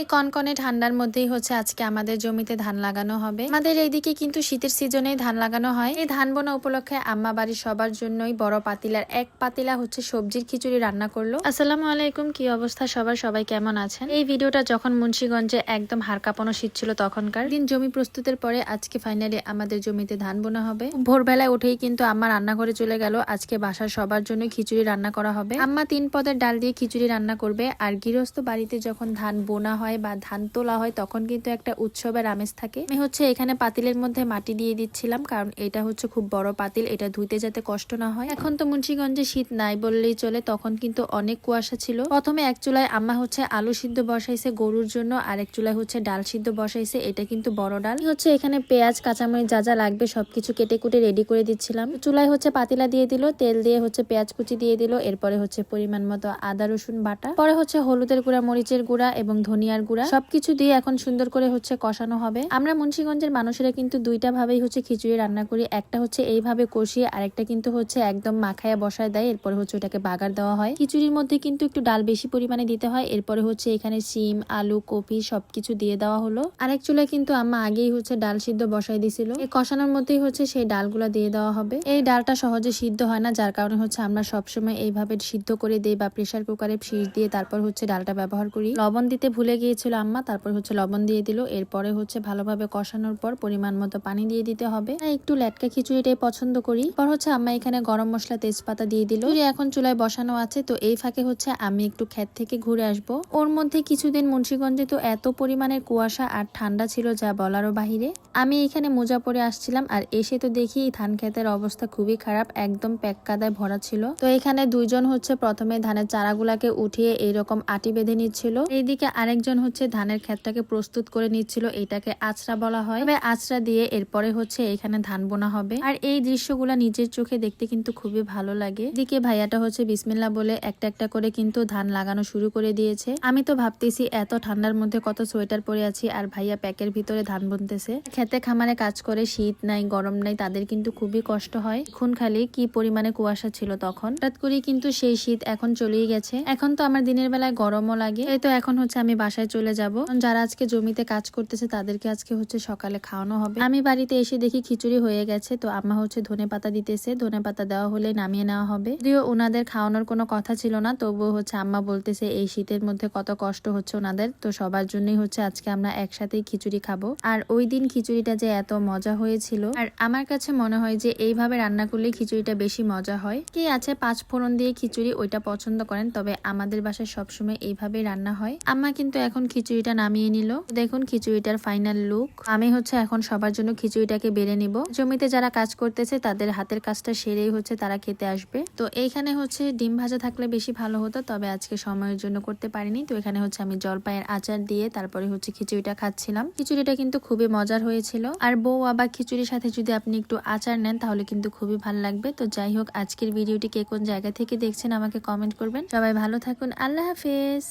এই কনকনে ঠান্ডার মধ্যেই হচ্ছে আজকে আমাদের জমিতে ধান লাগানো হবে। আমাদের এইদিকে কিন্তু শীতের সিজনেই ধান লাগানো হয়। এই ধান বোনা উপলক্ষে আম্মা বাড়ির সবার জন্যই বড় পাতিলার এক পাতিলা হচ্ছে সবজির খিচুড়ি রান্না করল। আসসালামু আলাইকুম, কি অবস্থা সবার? সবাই কেমন আছেন? এই ভিডিওটা যখন মুন্সিগঞ্জে একদম হাড় কাঁপানো শীত ছিল তখনকার, দিন জমি প্রস্তুতের পরে আজকে ফাইনালি আমাদের জমিতে ধান বোনা হবে। ভোরবেলায় উঠেই কিন্তু আম্মা রান্নাঘরে চলে গেল। আজকে বাসার সবার জন্য খিচুড়ি রান্না করা হবে। আম্মা তিন পদের ডাল দিয়ে খিচুড়ি রান্না করবে। আর গৃহস্থ বাড়িতে যখন ধান বোনা হয় বা ধান তোলা হয়, তখন কিন্তু একটা উৎসবের আমেজ থাকে। আমি হচ্ছে এখানে পাতিলের মধ্যে মাটি দিয়ে দিচ্ছিলাম, কারণ এটা হচ্ছে খুব বড় পাতিল, এটা ধুইতে যাতে কষ্ট না হয়। এখন তো মুন্সিগঞ্জে শীত নাই বললেই চলে, তখন কিন্তু অনেক কুয়াশা ছিল। প্রথমে এক চুলায় আম্মা হচ্ছে আলু সিদ্ধ বসাইছে গরুর জন্য আর এক চুলায় হচ্ছে ডাল সিদ্ধ বসাইছে, এটা কিন্তু বড় ডাল। হচ্ছে এখানে পেঁয়াজ, কাঁচামরিচ যা যা লাগবে সবকিছু কেটে কুটে রেডি করে দিচ্ছিলাম। চুলায় হচ্ছে পাতিলা দিয়ে দিল, তেল দিয়ে হচ্ছে পেঁয়াজ কুচি দিয়ে দিল, এরপরে হচ্ছে পরিমাণ মতো আদা, রসুন বাটা। পরে হচ্ছে হলুদের গুঁড়া, মরিচের গুঁড়া এবং ধনিয়ার গুঁড়া। সবকিছু দিয়ে এখন সুন্দর করে হচ্ছে কষানো হবে। আমরা মুন্সিগঞ্জের মানুষেরা কিন্তু দুইটা ভাবেই হচ্ছে খিচুড়ি রান্না করি। একটা হচ্ছে এইভাবে কষিয়ে, আরেকটা কিন্তু হচ্ছে একদম মাখায়া বসায় দেয়। এরপরে হচ্ছে ওটাকে বাগার দেওয়া হয়। খিচুড়ির মধ্যে কিন্তু একটু ডাল বেশি পরিমাণে দিতে হয়। এরপরে হচ্ছে এখানে সিম আলু, কপি সবকিছু দিয়ে দেওয়া হলো। আরেক চুলায় কিন্তু আম্মা আগেই হচ্ছে ডাল সিদ্ধ বসাই দিছিল। এই কষানোর মধ্যেই হচ্ছে সেই ডালগুলা দিয়ে দেওয়া হবে। এই ডালটা সহজে সিদ্ধ হয় না, যার কারণে হচ্ছে আমরা সবসময় এইভাবে সিদ্ধ করে দিই বা প্রেসার কুকারে শীষ দিয়ে তারপর হচ্ছে ডালটা ব্যবহার করি। লবণ দিতে ভুলে গিয়েছিল আম্মা, তারপর হচ্ছে লবণ দিয়ে দিল। এরপরে হচ্ছে ভালোভাবে কষানোর পর পরিমাণ মতো পানি দিয়ে দিতে হবে। একটু ল্যাটকা খিচুড়িটাই পছন্দ করি। পর হচ্ছে আম্মা এখানে গরম মশলা তেজপাতা দিয়ে দিল। এখন চুলায় বসানো আছে, তো এই ফাঁকে হচ্ছে আমি একটু ক্ষেত থেকে ঘুরে আসব। ওর মধ্যে কিছুদিন মুন্সীগঞ্জে তো এত পরিমাণের কুয়াশা আর ঠান্ডা ছিল যা বলারও বাহিরে। আমি এখানে মোজা পরে আসছিলাম আর এসে তো দেখি ধান ক্ষেতের অবস্থা খুবই খারাপ, একদম প্যাক কাদায় ভরা ছিল। তো এখানে দুইজন হচ্ছে প্রথমে ধানের চারাগুলাকে উঠিয়ে এইরকম আটি বেঁধে নিচ্ছিল। এইদিকে আরেকজন হচ্ছে ধানের ক্ষেতটাকে প্রস্তুত করে নিচ্ছিল, এটাকে আছড়া বলা হয়। তবে আছড়া দিয়ে এরপরে হচ্ছে এখানে ধান বোনা হবে। আর এই দৃশ্যগুলা নিজের চোখে দেখতে কিন্তু খুবই ভালো লাগে। দিকে ভাইয়াটা হচ্ছে বিসমিল্লা বলে একটা একটা করে কিন্তু ধান লাগানো শুরু করে দিয়েছে। আমি তো ভাবতেছি এত ঠান্ডার মধ্যে কত সোয়েটার পরে আছি আর ভাইয়া প্যাকের ভিতরে ধান বুনতেছে। খেতে খামারে কাজ করে, শীত নাই, গরম নাই, তাদের কিন্তু খুবই কষ্ট হয়। খুন খালি কি পরিমাণে কুয়াশা ছিল তখন? হঠাৎ করে কিন্তু সেই শীত এখন চলেই গেছে। এখন তো আমার দিনের বেলায় গরমও লাগে। এই তো এখন হচ্ছে আমি বাসায় চলে যাব। যারা আজকে জমিতে কাজ করতেছে, তাদেরকে আজকে হচ্ছে সকালে খাওয়ানো হবে। আমি বাড়িতে এসে দেখি খিচুড়ি হয়ে গেছে, তো আম্মা হচ্ছে ধনে পাতা দিতেছে। ধনে পাতা দেওয়া হলে নামিয়ে নেওয়া হবে। যদিও ওনাদের খাওয়ানোর কোনো কথা ছিল না, তবুও হচ্ছে আম্মা বলতেছে, এই শীতের মধ্যে কত কষ্ট হচ্ছে ওনাদের। তো সবার জন্যই হচ্ছে আজকে আমরা একসাথেই খিচুড়ি খাব। আর ওই দিন খিচুড়িটা যে এত মজা হয়েছিল, আর আমার কাছে মনে হয় যে এইভাবে রান্না করলে খিচুড়িটা বেশি মজা হয়। কি আছে পাঁচ ফোড়ন দিয়ে খিচুড়ি ওইটা পছন্দ করেন, তবে আমাদের বাসায় সবসময় এইভাবে রান্না হয়। আম্মা কিন্তু এখন খিচুড়িটা নামিয়ে নিল। দেখুন খিচুড়িটার ফাইনাল লুক আমি হচ্ছে এখন সবার জন্য খিচুড়িটাকে বেড়ে নিব। জমিতে যারা কাজ করতেছে, তাদের হাতের কাজটা সেরেই হচ্ছে তারা খেতে আসবে। তো এইখানে হচ্ছে ডিম ভাজা থাকলে বেশি ভালো হতো, তবে আজকে সময়ের জন্য করতে পারিনি। তো এখানে হচ্ছে আমি জলপাইয়ের আচার দিয়ে তারপরে হচ্ছে খিচুড়িটা খাচ্ছিলাম। খিচুড়িটা কিন্তু খুবই মজার হয়েছিল। আর বউ আবার খিচুড়ির সাথে যদি আপনি একটু আচার নেন, তাহলে কিন্তু খুবই ভালো লাগবে। তো যাই হোক, আজকের ভিডিওটি কে কোন জায়গা থেকে দেখছেন, আমাকে কমেন্ট করবেন। সবাই ভালো থাকুন। আল্লাহ হাফেজ।